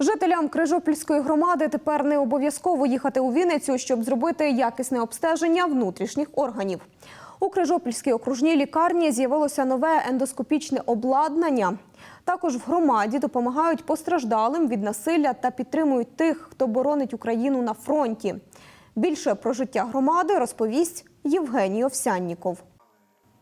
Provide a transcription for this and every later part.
Жителям Крижопільської громади тепер не обов'язково їхати у Вінницю, щоб зробити якісне обстеження внутрішніх органів. У Крижопільській окружній лікарні з'явилося нове ендоскопічне обладнання. Також в громаді допомагають постраждалим від насилля та підтримують тих, хто боронить Україну на фронті. Більше про життя громади розповість Євгеній Овсянніков.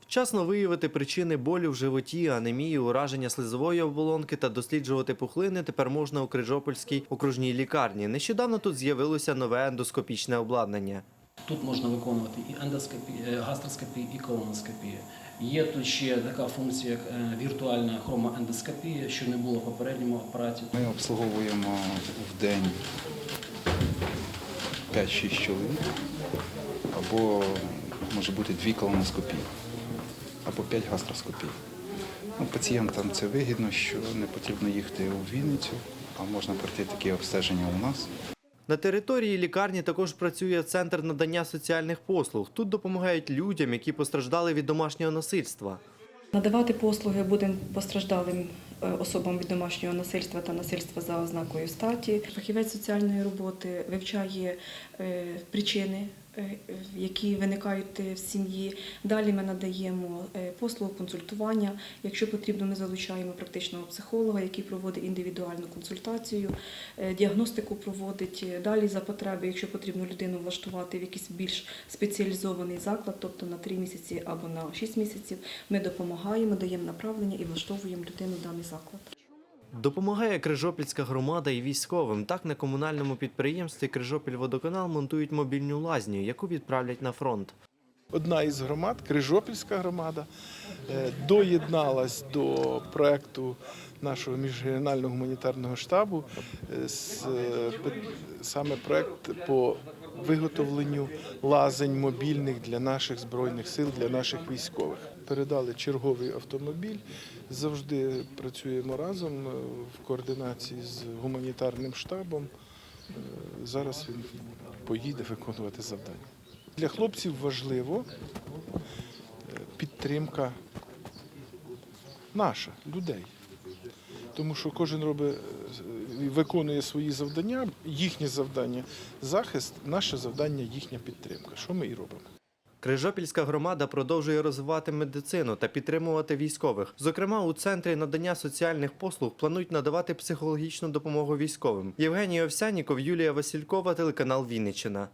Вчасно виявити причини болю в животі, анемії, ураження слизової оболонки та досліджувати пухлини тепер можна у Крижопольській окружній лікарні. Нещодавно тут з'явилося нове ендоскопічне обладнання. Тут можна виконувати і ендоскопію, е, гастроскопію, і колоноскопію. Є тут ще така функція, як е, віртуальна хромоендоскопія, що не було в попередньому апараті. Ми обслуговуємо в день 5-6 чоловік, або може бути дві колоноскопії, або 5 гастроскопій. Ну, пацієнтам це вигідно, що не потрібно їхати у Вінницю, а можна пройти такі обстеження у нас. На території лікарні також працює центр надання соціальних послуг. Тут допомагають людям, які постраждали від домашнього насильства. Надавати послуги будемо постраждалим е, особам від домашнього насильства та насильства за ознакою статі. Фахівець соціальної роботи вивчає е, причини, які виникають е, в сім'ї. Далі ми надаємо е, послугу консультування. Якщо потрібно, ми залучаємо практичного психолога, який проводить індивідуальну консультацію, е, діагностику проводить. Далі за потреби, якщо потрібно людину влаштувати в якийсь більш спеціалізований заклад, тобто на 3 місяці або на 6 місяців, ми допомагаємо, даємо направлення і влаштовуємо людину в даний заклад. Допомагає Крижопільська громада і військовим. Так на комунальному підприємстві Крижопільводоканал монтують мобільну лазню, яку відправлять на фронт. Одна із громад, Крижопільська громада, е, доєдналась до проекту нашого міжрегіонального гуманітарного штабу е, з, е, саме проект по виготовленню лазень мобільних для наших збройних сил, для наших військових. Передали черговий автомобіль. Завжди працюємо разом в координації з гуманітарним штабом. Зараз він поїде виконувати завдання. Для хлопців важливо е, підтримка наша, людей. Тому що кожен робить, е, виконує свої завдання, їхнє завдання захист, наше завдання їхня підтримка. Що ми і робимо. Крижопільська громада продовжує розвивати медицину та підтримувати військових. Зокрема, у центрі надання соціальних послуг планують надавати психологічну допомогу військовим. Євгеній Овсяніков, Юлія Василькова, телеканал Вінниччина.